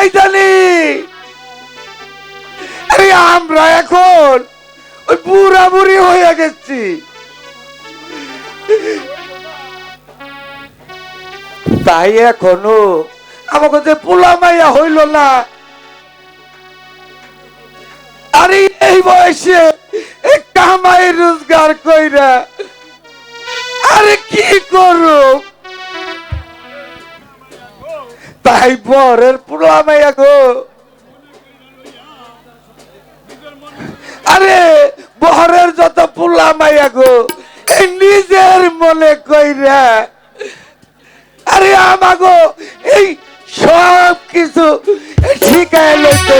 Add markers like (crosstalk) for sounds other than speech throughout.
বাইদানি আরে, আমরা এখন ওই বুড়া বুড়ি হয়ে গেছি। তাই এখনও আমাকে যে পোলা মাইয়া হইল না। আরে, এই বয়সে কামাই রোজগার কইরা, আরে কি করু তাই বরের পোলা মাইয়া গো আরে বহরের যত পোলা মাইয়া গো নিজের মনে কইরা। আরে আমাগো, এই সব কিছু ঠিকায় লইতে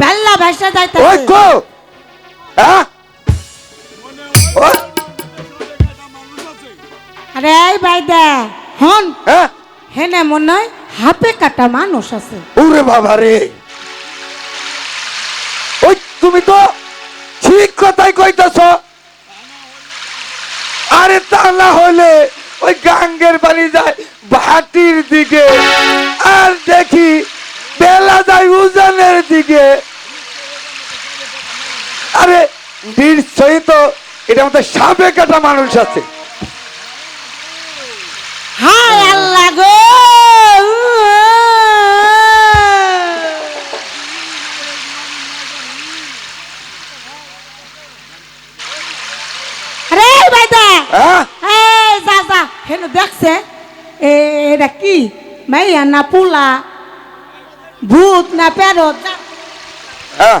ভেল্লা ভাষা ওই যাইতাছে কো! হ্যাঁ? আরে এই বাইদা হন। হ্যাঁ? হেনে মনে হয় হাপে কাটা মানুষ আছে। ওরে বাবা রে! ওই তুমি তো ঠিক কথাই কইতেছ। আরে তা না হলে ওই গাঙ্গের বাড়ি যায় ভাটির দিকে। আর দেখি বেলা যায় উজানের দিকে। নিশ্চয়ই তো এটা মধ্যে সাপে কাটা মানুষ আছে। হায় আল্লাহ গো! আরে এই বাইদা হ্যাঁ? এই যা যা। হেন দেখছে এ এটা কি? মাইয়া না পুলা? ভূত না পেরত। হ্যাঁ।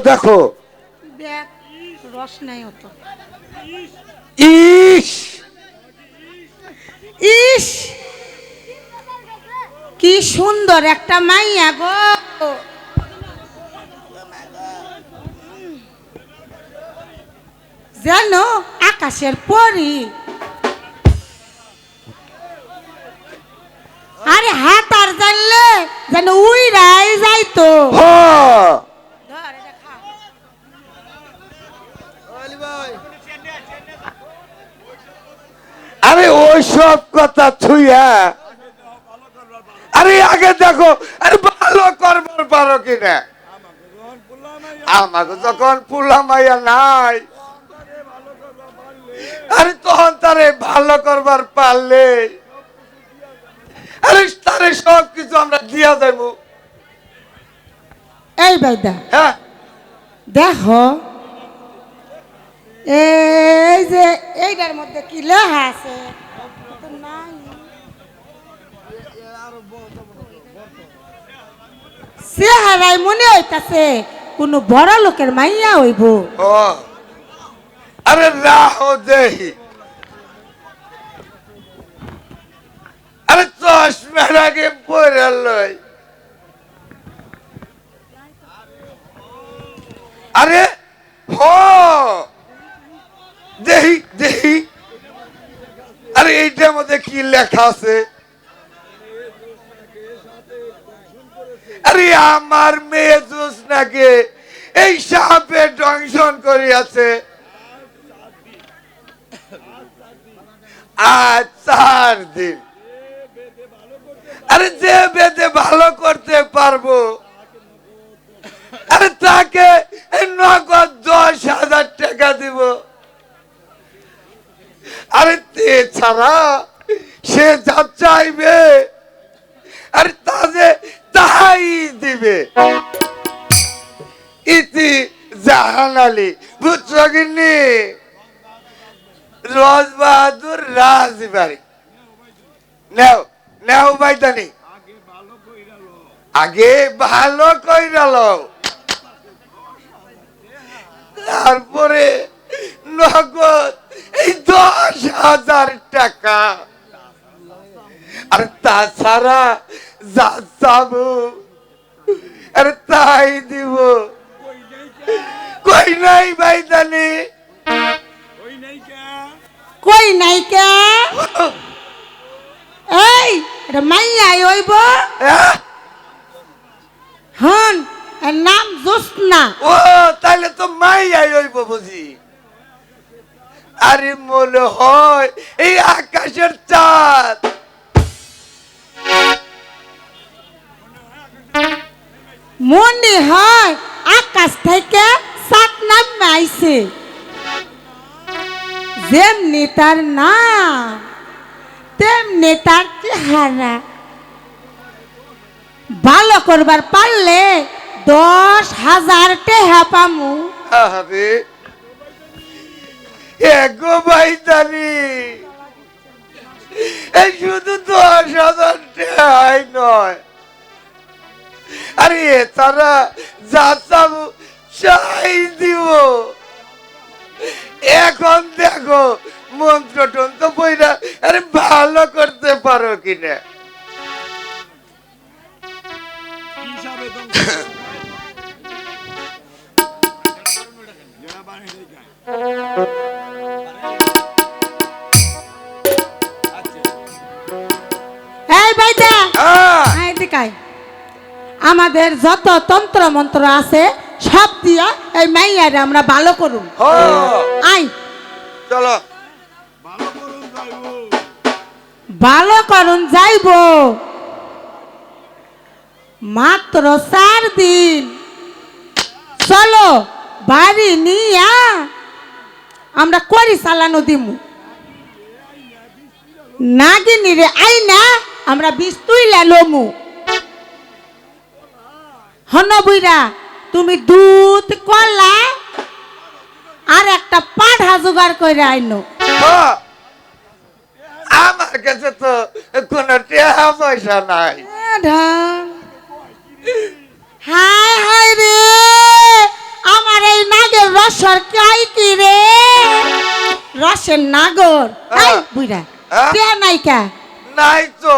দেখো দেখো। রস নাই ইস! ইস! কি সুন্দর একটা মাইয়া গো। যেন আকাশের পরি। আরে হাত আর জানলে যেন উইরাই যাইতো। হ! আরে ওই সব কথা ছুইয়া আরে আগে দেখো আরে ভালো করবার পারো কিনা? আমাকে যখন পুলা মাইয়া নাই আরে তখন তারে ভালো করবার পারলে। আরে তারে সব কিছু আমরা দিয়া যাইব এই বাইদা হ্যাঁ? দেখো এই যে এইটার মধ্যে কি লেখা আছে। চেহারায় মনে হইতাছে, কোনো বড় লোকের মাইয়া হইব। আরে রাহ দেহি আরে চশমার আগে পড়ে লই। আরে, হ। দেহি দেহি। আরে এইটার মধ্যে কি লেখা আছে? আরে আমার মেয়ে জোসনাকে এই সাপে দংশন করিয়াছে। আজ চার দিন। আরে যে বেদে ভালো করতে পারব, আরে তাকে নগদ দশ হাজার টাকা দিব। আরে এছাড়া সে যা চাইবে, আরে তা যে তাহাই দিবে। ইতি জাহান আলী বুঝছ কিনি রোজ বাহাদুর রাজবাড়ি। নেও নেও বাইদানি আগে ভালো কইরাল তারপরে নগদ এই দশ হাজার টাকা। আর তাছাড়া যা চাবো আর তাই দিব। কই নাই বাইদানি কই নাই কে? এই এটা মাইয়া হইব? হ্যাঁ? হন নাম জোসনা। ও তাহলে তো মাই আই হইব বুঝি। আরে মনে হয় এই আকাশের চাঁদ। মনে হয় আকাশ থেকে সাত নামে আইছে। যেমনি তার নাম তেমনি তার চেহারা। ভালো করবার পারলে দশ হাজার টেহা পামু। এগো ভাই জানি এই শুধু দশ হাজার টাকাই নয়। আরে তারা যা চাবো চাই দিব। এখন দেখো মন্ত্র টন্ত্র বইরা আরে ভালো করতে পারো কিনা। (coughs) (coughs) (coughs) এই আয়। আমাদের যত তন্ত্র মন্ত্র আছে সব দিয়া এই মাইয়ারে আমরা ভালো করুন। আই চলো। ভালো করুন যাইব। মাত্র চার দিন। চলো বাড়ি নিয়া আমরা করি চালানো দিমু। নাগিনি রে আই না আমরা বিষ তুইলা লমু। হন বুইরা তুমি দুধ কলা আর একটা পাঠা জোগাড় করে আইনো। আমার কাছে তো কোনো টাকা পয়সা নাই। হায় হায় রে আমার এই নাগের রসর কাই কি রে? রসের নাগর। বুইরা? কে নাই কা? নাই তো।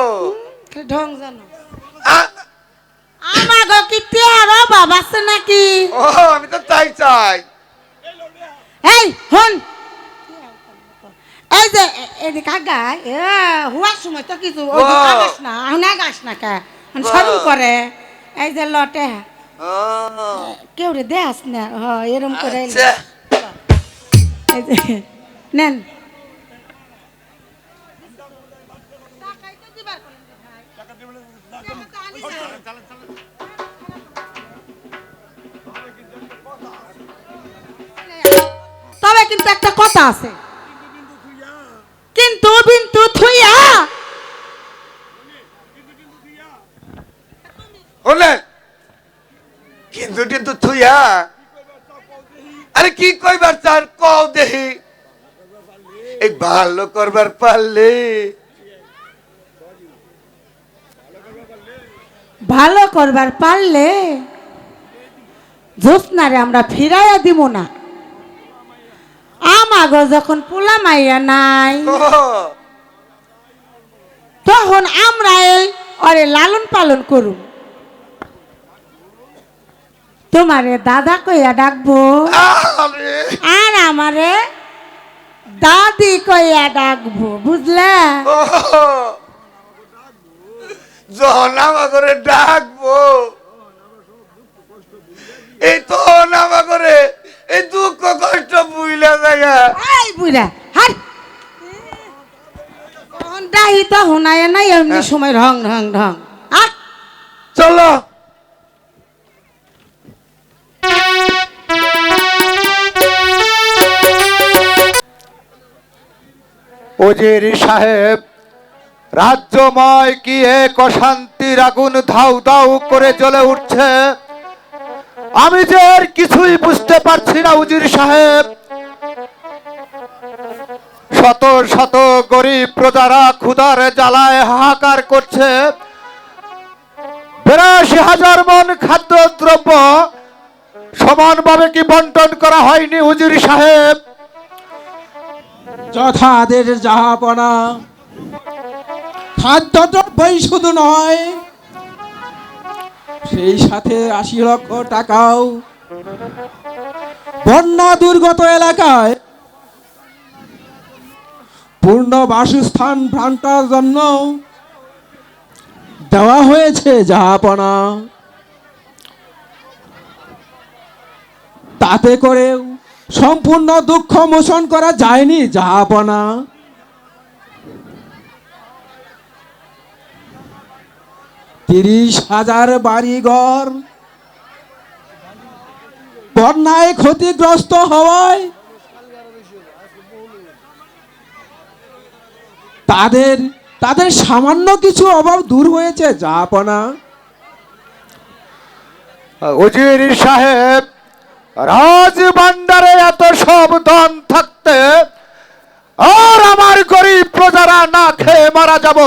ঢং জানো। আমাগো কি তেয়ার অভাব আছে নাকি? ও আমি তো তাই চাই। এই হন। এই যে এদিকে আগায় এ হুয়ার সময় তো কিছু বাহ। আগাস না এখন আগাস না কা? এখন সরু করে। এই যে লটে। ও, কেউ রে দেয়াস না হ এরম করে আচ্ছা। নেন। কিন্তু একটা কথা আছে। কিন্তু বিন্তু থুইয়া। হলেন কিন্তু কিন্তু থুইয়া। আরে কি কইবার চার কও দেহি? এই ভালো করবার পারলে। ভালো করবার পারলে জ্যোৎস্নারে আমরা ফিরাইয়া দিব না। আমাগো যখন পোলা মাইয়া নাই তখন আমরা এই অরে লালন পালন করুন তোমারে দাদা কইয়া ডাকবো। আর আমারে দাদি কইয়া ডাকবো বুঝলে? যখন আমাকে ডাকবো এই তো নামা করে এই দুঃখ এই বুড়া হার তখন ডাহি তো হোনায় নাই এমনি সময় ঢং ঢং ঢং। আর চলো। উজির সাহেব রাজ্যময় কি এক অশান্তির আগুন ধাউ ধাউ করে জ্বলে উঠছে? আমি যে কিছুই বুঝতে পারছি না উজির সাহেব। শত শত গরিব প্রজারা ক্ষুধার জ্বালায় হাহাকার করছে। বিরাশি হাজার মন খাদ্যদ্রব্য সমানভাবে কি বন্টন করা হয়নি হুজুর সাহেব? যথা আদেশ যাহাপনা খাদ্যদ্রব্যই শুধু নয়, সেই সাথে আশি লক্ষ টাকাও বন্যা দুর্গত এলাকায় পূর্ণ বাসস্থান ভ্রান্তার জন্য দেওয়া হয়েছে যাহাপনা তাতে করেও সম্পূর্ণ দুঃখ মোচন করা যায়নি যাহাপনা তিরিশ হাজার বাড়িঘর বন্যায় ক্ষতিগ্রস্ত হওয়ায় তাদের তাদের সামান্য কিছু অভাব দূর হয়েছে যাহাপনা উজির সাহেব, রাজ ভান্ডারে এত সব ধন থাকতে আর আমার গরিব প্রজারা না খেয়ে মারা যাব,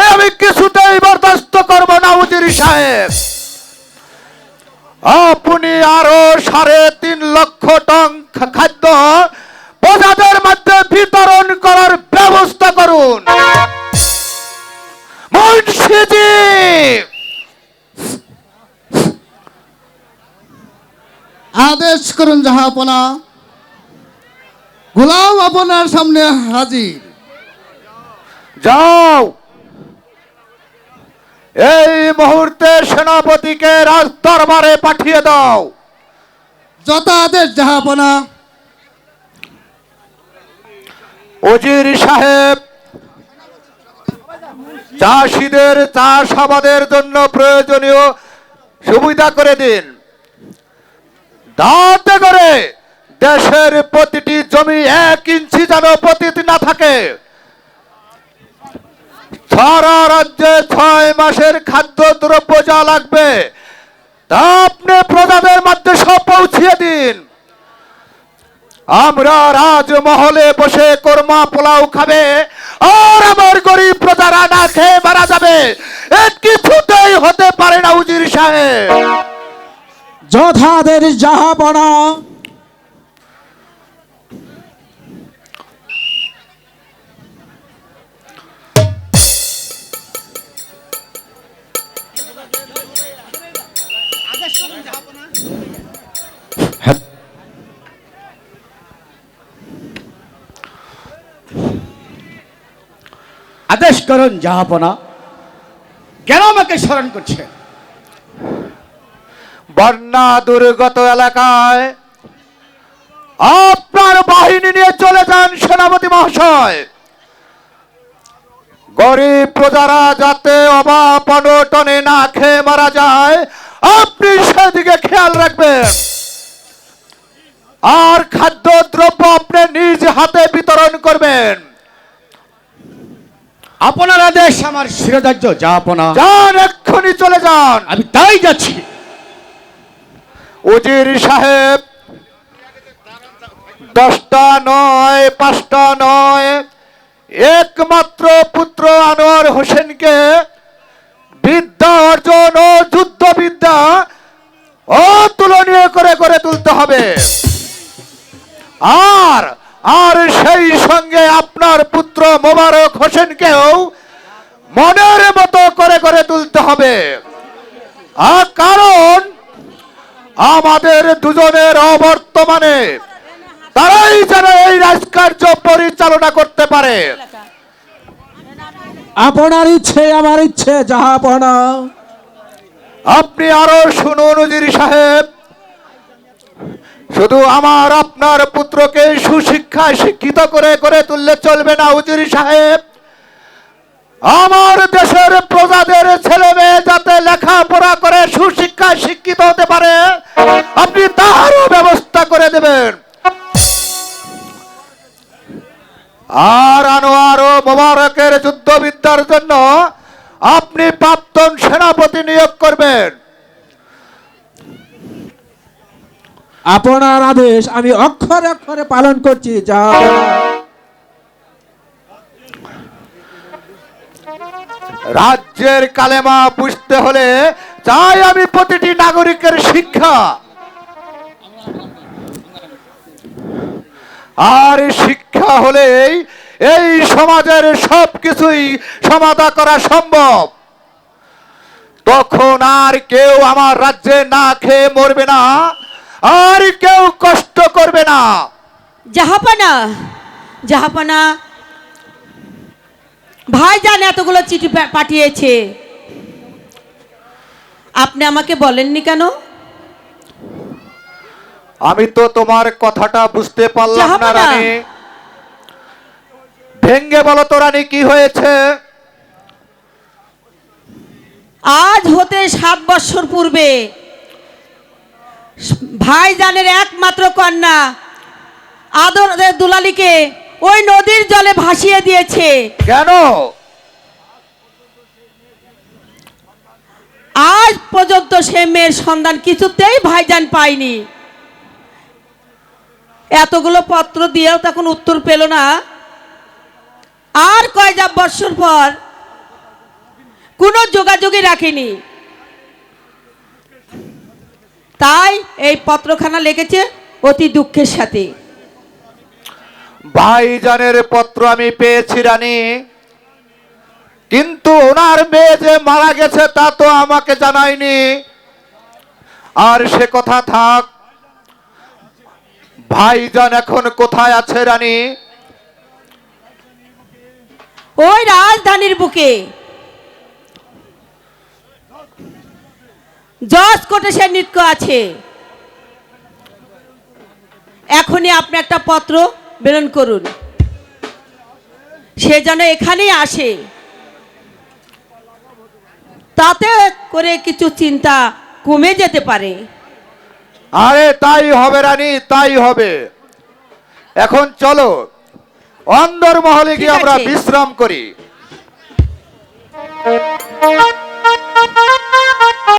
এ আমি কিছুতেই বরদাস্ত করব না, উজির সাহেব। আপনি আরও সাড়ে তিন লক্ষ টন খাদ্য আদেশ করুন যাহা জাহাপনা গোলাম আপনার সামনে হাজির। যাও। এই মুহূর্তে সেনাপতিকে রাজ দরবারে পাঠিয়ে দাও। যত আদেশ জাহাপনা উজির সাহেব চাষিদের চাষ আবাদের জন্য প্রয়োজনীয় সুবিধা করে দিন। দাঁতে করে দেশের প্রতিটি জমি এক ইঞ্চি যেন পতিত না থাকে। সারা রাজ্যে ছয় মাসের খাদ্য দ্রব্য যা লাগবে, তা আপনি প্রজাদের মধ্যে সব পৌঁছিয়ে দিন। আমরা রাজমহলে বসে কোরমা পোলাও খাবে, আর আমার গরিব প্রজারা না খেয়ে মারা যাবে। কিছুতেই হতে পারে না উজির সাহেব। যথাদের যাহাপনা আদেশ করুন জাহাপনা কেন আমাকে স্মরণ করছে? বন্যা দুর্গত এলাকায় আপনার বাহিনী নিয়ে চলে যান সেনাপতি মহাশয়। গরিব প্রজারা যাতে অভাব অনটনে না খেয়ে মারা যায় আপনি সেদিকে খেয়াল রাখবেন। আর খাদ্য দ্রব্য আপনি নিজ হাতে বিতরণ করবেন। আপনার আদেশ আমার শিরোধার্য জাহাপনা যান এক্ষুনি চলে যান। আমি তাই যাচ্ছি। উজির সাহেব, দশটা নয়, পাঁচটা নয়, একমাত্র পুত্র আনোয়ার হোসেনকে বিদ্যা অর্জন ও যুদ্ধ বিদ্যা অতুলনীয় করে করে তুলতে হবে। আর আর সেই সঙ্গে আপনার পুত্র মোবারক হোসেনকেও মনের মতো করে করে তুলতে হবে। আর কারণ আমাদের দুজনের অবর্তমানে তারাই যেন এই রাজকার্য পরিচালনা করতে পারে। আপনার ইচ্ছে আমার ইচ্ছে যাহাপনা আপনি আরও শুনুন উজির সাহেব। শুধু আমার আপনার পুত্রকে সুশিক্ষায় শিক্ষিত করে করে তুললে চলবে না উজির সাহেব। আমার দেশের প্রজাদের ছেলে মেয়ে যাতে লেখাপড়া করে সুশিক্ষায় শিক্ষিত হতে পারে আপনি তারও ব্যবস্থা করে দেবেন। আর আনোয়ার ও মোবারকের যুদ্ধবিদ্যার জন্য আপনি প্রাক্তন সেনাপতি নিয়োগ করবেন। আপনার আদেশ আমি অক্ষরে অক্ষরে পালন করছি জাহাপনা রাজ্যের কালেমা বুঝতে হলে চাই আমি প্রতিটি নাগরিকের শিক্ষা। আর শিক্ষা হলেই এই সমাজের সব কিছুই সমাধা করা সম্ভব। তখন আর কেউ আমার রাজ্যে না খেয়ে মরবে না, আর কেউ কষ্ট করবে না। জাহাপানা জাহাপানা ভাইজান এতগুলো চিঠি পাঠিয়েছে। আপনি আমাকে বলেননি কেন? আমি তো তোমার কথাটা বুঝতে পারলাম না রানী। ভেঙ্গে বলো তো রানী কি হয়েছে? আজ হতে সাত বছর পূর্বে ভাইজানের একমাত্র কন্যা আদরের দুলালিকে ওই নদীর জলে ভাসিয়ে দিয়েছে। কেন? আজ পর্যন্ত সে মেয়ের সন্ধান কিছুতেই ভাইজান পায়নি। এতগুলো পত্র দিয়েও তখন উত্তর পেল না। আর কয়টা বৎসর পর কোনো যোগাযোগই রাখেনি। তাই এই পত্রখানা লেগেছে অতি দুঃখের সাথে। ভাইজানের পত্র আমি পেয়েছি, রানী। কিন্তু ওনার মেয়ে যে মারা গেছে, তা তো আমাকে জানায়নি। আর সে কথা থাক, ভাইজান এখন কোথায় আছে, রানী? ওই রাজধানীর বুকে। জজ কোটে সে নৃত্য আছে। এখনই আপনি একটা পত্র প্রেরণ করুন। সে যেন এখানেই আসে। তাতে করে কিছু চিন্তা কমে যেতে পারে। আরে তাই হবে রানী তাই হবে। এখন চলো অন্দর মহলে গিয়ে আমরা বিশ্রাম করি।